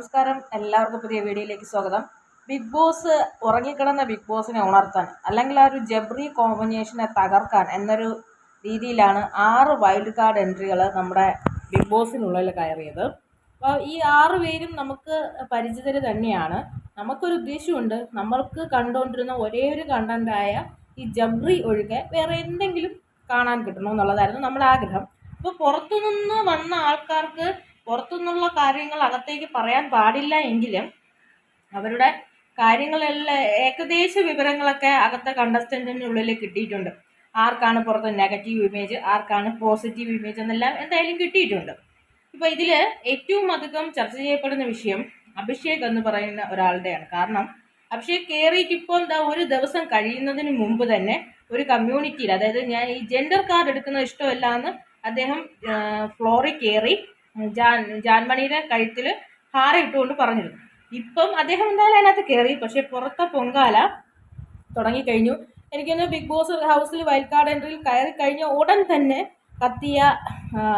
നമസ്കാരം. എല്ലാവർക്കും പുതിയ വീഡിയോയിലേക്ക് സ്വാഗതം. ബിഗ് ബോസ് ഉറങ്ങിക്കിടന്ന ബിഗ് ബോസിനെ ഉണർത്താൻ അല്ലെങ്കിൽ ആ ഒരു ജബ്രി കോമ്പിനേഷനെ തകർക്കാൻ എന്നൊരു രീതിയിലാണ് ആറ് വൈൽഡ് കാർഡ് എൻട്രികൾ നമ്മുടെ ബിഗ് ബോസിനുള്ളിൽ കയറിയത്. അപ്പോൾ ഈ ആറ് പേരും നമുക്ക് പരിചിതർ തന്നെയാണ്. നമുക്കൊരു ഉദ്ദേശമുണ്ട് നമ്മൾക്ക് കണ്ടുകൊണ്ടിരുന്ന ഒരേ ഒരു കണ്ടന്റായ ഈ ജബ്രി ഒഴികെ വേറെ എന്തെങ്കിലും കാണാൻ കിട്ടണമെന്നുള്ളതായിരുന്നു നമ്മുടെ ആഗ്രഹം. അപ്പോൾ പുറത്തുനിന്ന് വന്ന ആൾക്കാർക്ക് പുറത്തുനിന്നുള്ള കാര്യങ്ങൾ അകത്തേക്ക് പറയാൻ പാടില്ല എങ്കിലും അവരുടെ കാര്യങ്ങളെല്ലാം ഏകദേശ വിവരങ്ങളൊക്കെ അകത്തെ കണ്ടസ്റ്റന്റിനുള്ളിൽ കിട്ടിയിട്ടുണ്ട്. ആർക്കാണ് പുറത്ത് നെഗറ്റീവ് ഇമേജ് ആർക്കാണ് പോസിറ്റീവ് ഇമേജ് എന്നെല്ലാം എന്തായാലും കിട്ടിയിട്ടുണ്ട്. ഇപ്പോൾ ഇതിൽ ഏറ്റവും അധികം ചർച്ച ചെയ്യപ്പെടുന്ന വിഷയം അഭിഷേക് എന്ന് പറയുന്ന ഒരാളുടെയാണ്. കാരണം അഭിഷേക് കയറിയിട്ട് ഇപ്പോൾ എന്താ ഒരു ദിവസം കഴിയുന്നതിന് മുമ്പ് തന്നെ ഒരു കമ്മ്യൂണിറ്റിയിൽ അതായത് ഞാൻ ഈ ജെൻഡർ കാർഡ് എടുക്കുന്നത് ഇഷ്ടമല്ല എന്ന് അദ്ദേഹം ഫ്ലോറിൽ കയറി ജാൻ ജാൻമണിയുടെ കഴുത്തിൽ ഹാര ഇട്ടുകൊണ്ട് പറഞ്ഞിരുന്നു. ഇപ്പം അദ്ദേഹം എന്തായാലും അതിനകത്ത് കയറി പക്ഷെ പുറത്തെ പൊങ്കാല തുടങ്ങിക്കഴിഞ്ഞു. എനിക്കൊന്ന് ബിഗ് ബോസ് ഹൗസിൽ വൈൽഡ് കാർഡ് എൻട്രിയിൽ കയറി കഴിഞ്ഞ ഉടൻ തന്നെ കത്തിയ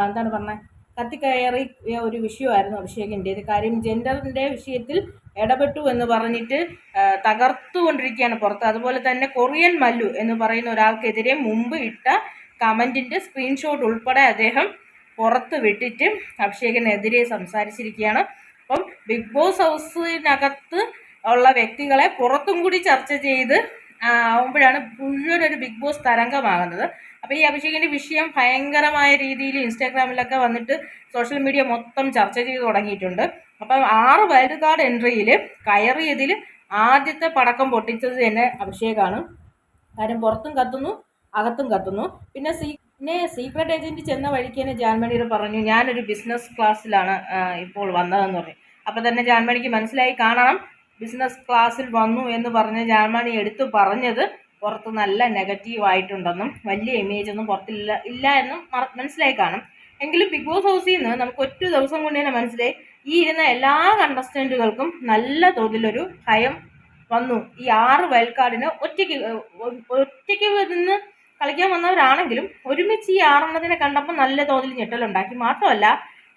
എന്താണ് പറഞ്ഞത് കത്തിക്കയറി ഒരു വിഷയമായിരുന്നു അഭിഷേകിന്റെ കാര്യം ജെൻഡറിന്റെ വിഷയത്തിൽ ഇടപെട്ടു എന്ന് പറഞ്ഞിട്ട് തകർത്തുകൊണ്ടിരിക്കുകയാണ് പുറത്ത്. അതുപോലെ തന്നെ കൊറിയൻ മല്ലു എന്ന് പറയുന്ന ഒരാൾക്കെതിരെ മുമ്പ് ഇട്ട കമന്റിന്റെ സ്ക്രീൻഷോട്ട് ഉൾപ്പെടെ അദ്ദേഹം പുറത്ത് വിട്ടിട്ട് അഭിഷേകിനെതിരെ സംസാരിച്ചിരിക്കുകയാണ്. അപ്പം ബിഗ് ബോസ് ഹൗസിനകത്ത് ഉള്ള വ്യക്തികളെ പുറത്തും കൂടി ചർച്ച ചെയ്ത് ആവുമ്പോഴാണ് മുഴുവൻ ഒരു ബിഗ് ബോസ് തരംഗമാകുന്നത്. അപ്പോൾ ഈ അഭിഷേകിന്റെ വിഷയം ഭയങ്കരമായ രീതിയിൽ ഇൻസ്റ്റാഗ്രാമിലൊക്കെ വന്നിട്ട് സോഷ്യൽ മീഡിയ മൊത്തം ചർച്ച ചെയ്ത് തുടങ്ങിയിട്ടുണ്ട്. അപ്പം ആറ് വൈൽഡ് കാർഡ് എൻട്രിയിൽ കയറിയതിൽ ആദ്യത്തെ പടക്കം പൊട്ടിച്ചത് തന്നെ അഭിഷേകാണ്. കാര്യം പുറത്തും കത്തുന്നു അകത്തും കത്തുന്നു. പിന്നെ സീ പിന്നെ സീക്രട്ട് ഏജന്റ് ചെന്ന വഴിക്ക് തന്നെ ജാൻമണിയോട് പറഞ്ഞു ഞാനൊരു ബിസിനസ് ക്ലാസ്സിലാണ് ഇപ്പോൾ വന്നതെന്ന് പറഞ്ഞു. അപ്പോൾ തന്നെ ജാൻമണിക്ക് മനസ്സിലായി കാണണം ബിസിനസ് ക്ലാസ്സിൽ വന്നു എന്ന് പറഞ്ഞ് ജാൻമണി എടുത്തു പറഞ്ഞത് പുറത്ത് നല്ല നെഗറ്റീവ് ആയിട്ടുണ്ടെന്നും വലിയ ഇമേജ് ഒന്നും പുറത്തില്ല ഇല്ല എന്നും മനസ്സിലായി കാണും. എങ്കിലും ബിഗ് ബോസ് ഹൗസിൽ നിന്ന് നമുക്ക് ഒറ്റ ദിവസം കൊണ്ട് തന്നെ മനസ്സിലായി ഈ ഇരുന്ന എല്ലാ കണ്ടസ്റ്റന്റുകൾക്കും നല്ല തോതിലൊരു ഭയം വന്നു. ഈ ആറ് വയൽക്കാടിന് ഒറ്റയ്ക്ക് ഒറ്റയ്ക്ക് നിന്ന് കളിക്കാൻ വന്നവരാണെങ്കിലും ഒരുമിച്ച് ഈ ആറെണ്ണത്തിനെ കണ്ടപ്പോൾ നല്ല തോതിൽ ഞെട്ടലുണ്ടാക്കി. മാത്രമല്ല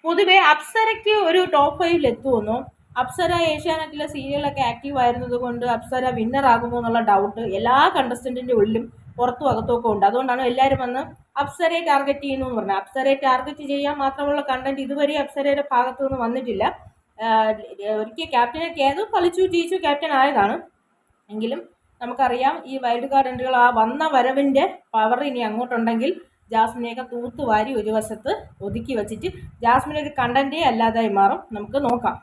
പൊതുവെ അപ്സരയ്ക്ക് ഒരു ടോപ്പ് ഫൈവിൽ എത്തുമെന്നോ അപ്സര ഏഷ്യാനെറ്റിലെ സീരിയലൊക്കെ ആക്റ്റീവ് ആയിരുന്നത് കൊണ്ട് അപ്സര വിന്നർ ആകുമോ എന്നുള്ള ഡൗട്ട് എല്ലാ കണ്ടസ്റ്റന്റിന്റെ ഉള്ളിലും പുറത്തും അകത്തുമൊക്കെ ഉണ്ട്. അതുകൊണ്ടാണ് എല്ലാവരും വന്ന് അപ്സരയെ ടാർഗറ്റ് ചെയ്യുന്നു എന്ന് പറഞ്ഞത്. അപ്സരയെ ടാർഗറ്റ് ചെയ്യാൻ മാത്രമുള്ള കണ്ടന്റ് ഇതുവരെ അപ്സരയുടെ ഭാഗത്തു നിന്ന് വന്നിട്ടില്ല. ഒരിക്കൽ ക്യാപ്റ്റനൊക്കെ ആയത് കളിച്ചു ജയിച്ചു ക്യാപ്റ്റൻ ആയതാണ്. എങ്കിലും നമുക്കറിയാം ഈ വൈൽഡ് കാർഡ് എൻട്രികൾ ആ വന്ന വരവിന്റെ പവർ ഇനി അങ്ങോട്ടുണ്ടെങ്കിൽ ജാസ്മിനെയൊക്കെ തൂത്തുവാരി ഒരു വശത്ത് ഒതുക്കി വെച്ചിട്ട് ജാസ്മിൻ ഒരു കണ്ടന്റേ അല്ലാതായി മാറും. നമുക്ക് നോക്കാം.